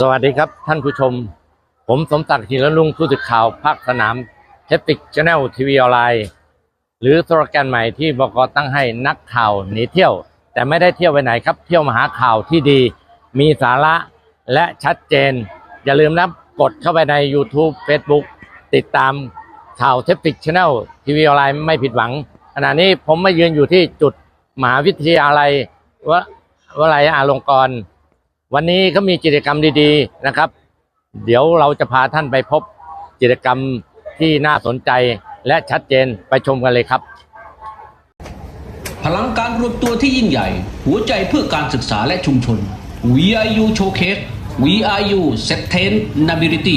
สวัสดีครับท่านผู้ชม ผมสมศักดิ์หิรลุงผู้สื่อข่าวภาคสนามเทปติกช n แนลทีวีออนไลน์หรือสโลแกนใหม่ที่บกตั้งให้นักข่าวหนีเที่ยว แต่ไม่ได้เที่ยวไปไหนครับ เที่ยวมาหาข่าวที่ดี มีสาระและชัดเจน อย่าลืมนะกดเข้าไปใน YouTube Facebook ติดตามข่าวเทปติกช n แนลทีวีออนไลน์ไม่ผิดหวังขณะนี้ผมมายืนอยู่ที่จุดมหาวิทยาลัยวะวลัยอาลงกรณ์ วันนี้เขามีกิจกรรมดีๆนะครับ เดี๋ยวเราจะพาท่านไปพบกิจกรรมที่น่าสนใจและชัดเจนไปชมกันเลยครับ พลังการรวมตัวที่ยิ่งใหญ่ หัวใจเพื่อการศึกษาและชุมชน VIU Showcase VIU Sustainability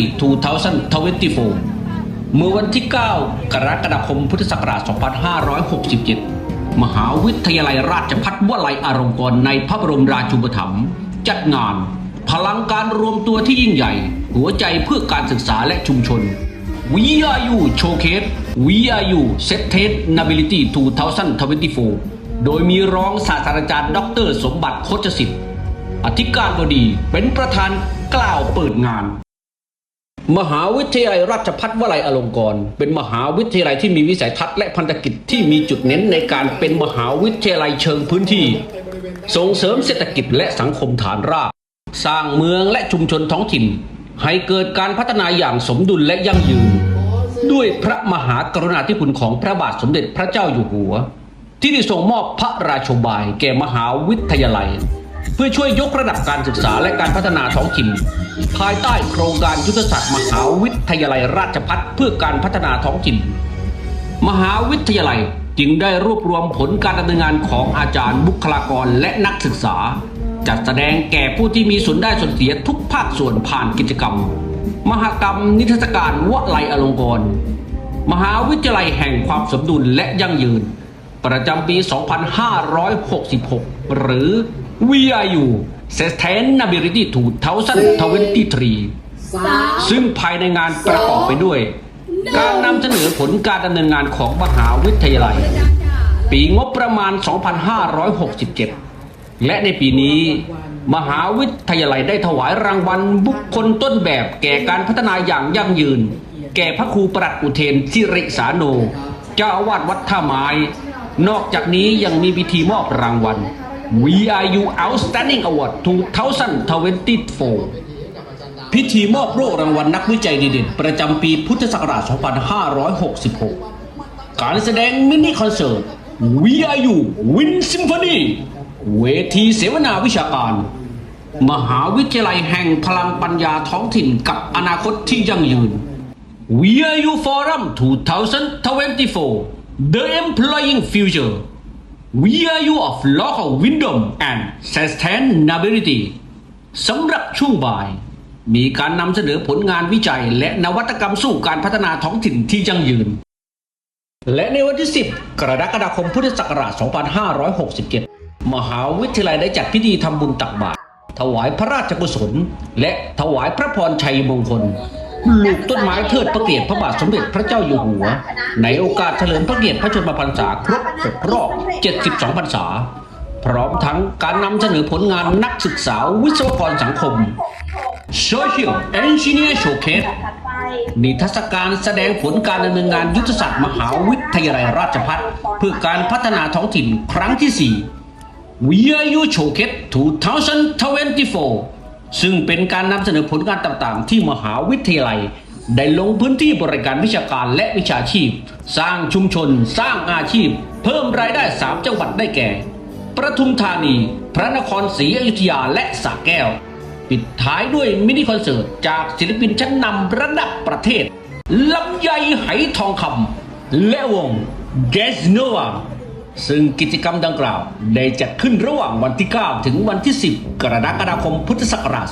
2024 เมื่อวันที่ 9 กรกฎาคมพุทธศักราช 2567 มหาวิทยาลัยราชภัฏวลัยอารมณ์กรในพระบรมราชูปถัมภ์ จัดงาน พลังการรวมตัวที่ยิ่งใหญ่ หัวใจเพื่อการศึกษาและชุมชน VIU Showcase VIU Sustainability 2024 โดยมีรองศาสตราจารย์ดอกเตอรสมบัติโคชสิทธิ์อธิการบดีเป็นประธานกล่าวเปิดงาน มหาวิทยาลัยราชภัฏวลัยอลงกรณ์เป็นมหาวิทยาลัยที่มีวิสัยทัศน์และพันธกิจที่มีจุดเน้นในการเป็นมหาวิทยาลัยเชิงพื้นที่ ส่งเสริมเศรษฐกิจและสังคมฐานราก สร้างเมืองและชุมชนท้องถิ่น ให้เกิดการพัฒนาอย่างสมดุลและยั่งยืน ด้วยพระมหากรุณาธิคุณของพระบาทสมเด็จพระเจ้าอยู่หัว ที่ได้ทรงมอบพระราชบายแก่มหาวิทยาลัย เพื่อช่วยยกระดับการศึกษาและการพัฒนาท้องถิ่น ภายใต้โครงการยุทธศาสตร์มหาวิทยาลัยราชภัฏเพื่อการพัฒนาท้องถิ่น มหาวิทยาลัย จึงได้รวบรวมผลการดำเนินงานของอาจารย์บุคลากรและนักศึกษา จัดแสดงแก่ผู้ที่มีส่วนได้ส่วนเสียทุกภาคส่วนผ่านกิจกรรม มหกรรมนิทรรศการวลัยอลงกรณ์มหาวิทยาลัยแห่งความสมดุลและยั่งยืน ประจำปี 2566 หรือ VIU Sustainability 2023 ซึ่งภายในงานประกอบไปด้วย การนำเสนอผลการดำเนินงานของมหาวิทยาลัย ปีงบประมาณ 2567 และในปีนี้ มหาวิทยาลัยได้ถวายรางวัลบุคคลต้นแบบแก่การพัฒนาอย่างยั่งยืน แก่พระครูปรัดอุเทนสิริสาโน เจ้าอาวาสวัดท่าไม้ นอกจากนี้ยังมีพิธีมอบรางวัล VIU Outstanding Award 2024 พิธีมอบโล่รางวัลนักวิจัยดีเด่นประจำปีพุทธศักราช 2566 การแสดงมินิคอนเสิร์ต VIU Win Symphony เวทีเสวนาวิชาการ มหาวิทยาลัยแห่งพลังปัญญาท้องถิ่นกับอนาคตที่ยั่งยืน VIU Forum 2024 The Employing Future VIU of Local Wisdom and Sustainability สำหรับช่วงบ่าย มีการนำเสนอผลงานวิจัย และนวัตกรรมสู่การพัฒนาท้องถิ่นที่ยั่งยืน และในวันที่ 10 กรกฎาคมพุทธศักราช 2567 มหาวิทยาลัยได้จัดพิธีทำบุญตักบาตรถวายพระราชกุศล และถวายพระพรชัยมงคลปลูกต้นไม้เทิดพระเกียรติพระบาทสมเด็จพระเจ้าอยู่หัว ในโอกาสเฉลิมพระเกียรติพระชนมพรรษาครบ6รอบ 72 พรรษา พร้อมทั้งการนำเสนอผลงานนักศึกษาวิศวกรสังคม Social Engineer Showcase นิทรรศการแสดงผลการดำเนินงานยุทธศาสตร์มหาวิทยาลัยราชภัฏเพื่อการพัฒนาท้องถิ่นครั้งที่4 VIU Showcase 2024 ซึ่งเป็นการนำเสนอผลงานต่างๆ ที่มหาวิทยาลัย ได้ลงพื้นที่บริการวิชาการและวิชาชีพ สร้างชุมชน สร้างอาชีพ เพิ่มรายได้ 3 จังหวัดได้แก่ ประทุมธานี พระนครศรีอยุธยาและสระแก้ว ปิดท้ายด้วยมินิคอนเสิร์ต จากศิลปินชั้นนำระดับประเทศลำไยไหทองคำและวง g a s n o v a ซึ่งกิจกรรมดังกล่าว ได้จัดขึ้นระหว่างวันที่ 9 ถึงวันที่ 10 กรกฎาคมพุทธศักราช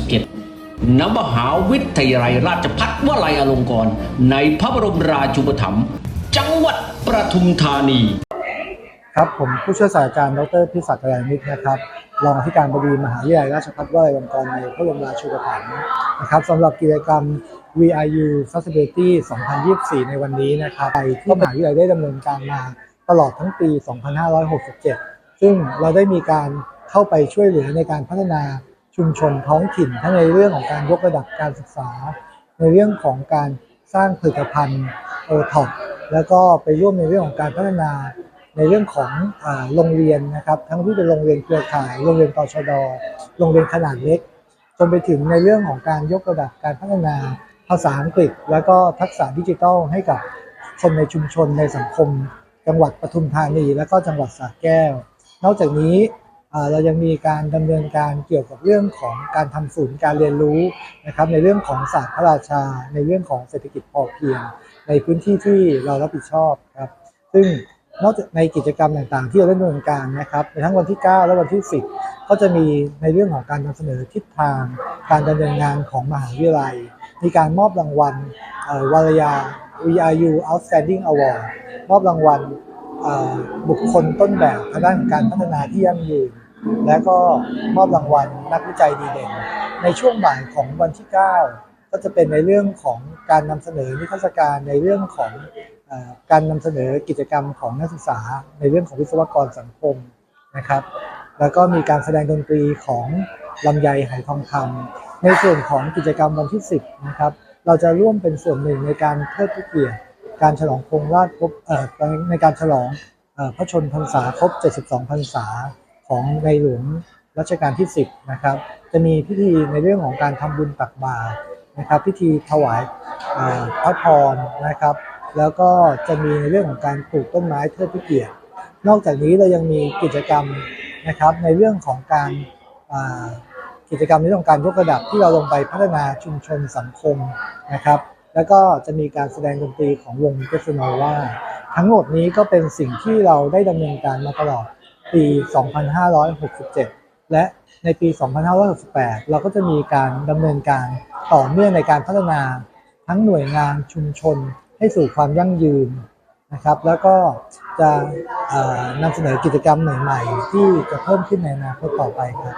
2567 ณ มหาวิทยาลัยราชภัฏวลัยอลงกรณ์ในพระบรมราชูปถัมภ์จังหวัดประทุมธานี ครับ ผมผู้ช่วยศาสตราจารย์ดรพิศักดิ์กระยามิตรนะครับ รองอธิการบดีมหาวิทยาลัยราชภัฏวลัยลงกรณ์ในพระบรมราชูปถัมภ์นะครับสำหรับกิจกรรม VIU Sustainability 2024 ในวันนี้นะครับไปที่มหาวิทยาลัยได้ดำเนินการมาตลอดทั้งปี 2567 ซึ่งเราได้มีการเข้าไปช่วยเหลือในการพัฒนาชุมชนท้องถิ่น ทั้งในเรื่องของการยกระดับการศึกษา ในเรื่องของการสร้างผลิตภัณฑ์โอท็อปแล้วก็ไปร่วมในเรื่องของการพัฒนา ในเรื่องของโรงเรียนนะครับ ทั้งที่เป็นโรงเรียนเครือข่าย โรงเรียนตชด โรงเรียนขนาดเล็ก จนไปถึงในเรื่องของการยกระดับการพัฒนาภาษาอังกฤษ แล้วก็ทักษะดิจิทัลให้กับคนในชุมชนในสังคม จังหวัดปทุมธานี และก็จังหวัดสระแก้ว นอกจากนี้เรายังมีการดำเนินการเกี่ยวกับเรื่องของการทำศูนย์การเรียนรู้นะครับในเรื่องของศาสตร์พระราชา ในเรื่องของเศรษฐกิจพอเพียง ในพื้นที่ที่เรารับผิดชอบครับ ซึ่ง นอกจากในกิจกรรมต่างๆ ที่เราได้ดำเนินการนะครับในทั้งวันที่ 9 และวันที่ 10 ก็จะมีในเรื่องของการนำเสนอทิศทาง การดำเนินงานของมหาวิทยาลัย มีการมอบรางวัลวารยา VRU Outstanding Award มอบรางวัลบุคคลต้นแบบทางด้านการพัฒนาที่ยั่งยืน และก็มอบรางวัลนักวิจัยดีเด่น ในช่วงบ่ายของวันที่ 9 ก็จะเป็นในเรื่องของการนำเสนอนิทรรศการในเรื่องของอการนำเสนอกิจกรรมของนักศึกษา ในเรื่องของวิศวกรสังคมนะครับ แล้วก็มีการแสดงดนตรีของลำไยไหทองคำในส่วนของกิจกรรมวันที่ 10นะครับเราจะร่วมเป็นส่วนหนึ่งในการเทิดพระเกียรติการฉลองครงราชครบในการฉลองอพระชนพรรษาครบ 72 พรรษาของในหลวงรัชกาลที่ 10 นะครับ จะมีพิธีในเรื่องของการทำบุญตักบาตร นะครับ พิธีถวายพระพรนะครับ แล้วก็จะมีในเรื่องของการปลูกต้นไม้เทิดพระเกียรตินอกจากนี้เรายังมีกิจกรรมนะครับ ในเรื่องของการกิจกรรมในเรื่องของการยกระดับที่เราลงไปพัฒนาชุมชนสังคมนะครับ แล้วก็จะมีการแสดงดนตรีของวงเกสโนว่าทั้งหมดนี้ก็เป็นสิ่งที่เราได้ดำเนินการมาตลอดปี 2567 และในปี 2568 เราก็จะมีการดำเนินการต่อเนื่องในการพัฒนาทั้งหน่วยงานชุมชนให้สู่ความยั่งยืนนะครับ แล้วก็จะนำเสนอกิจกรรมใหม่ ๆ ที่จะเพิ่มขึ้นในอนาคตต่อไปครับ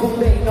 สัป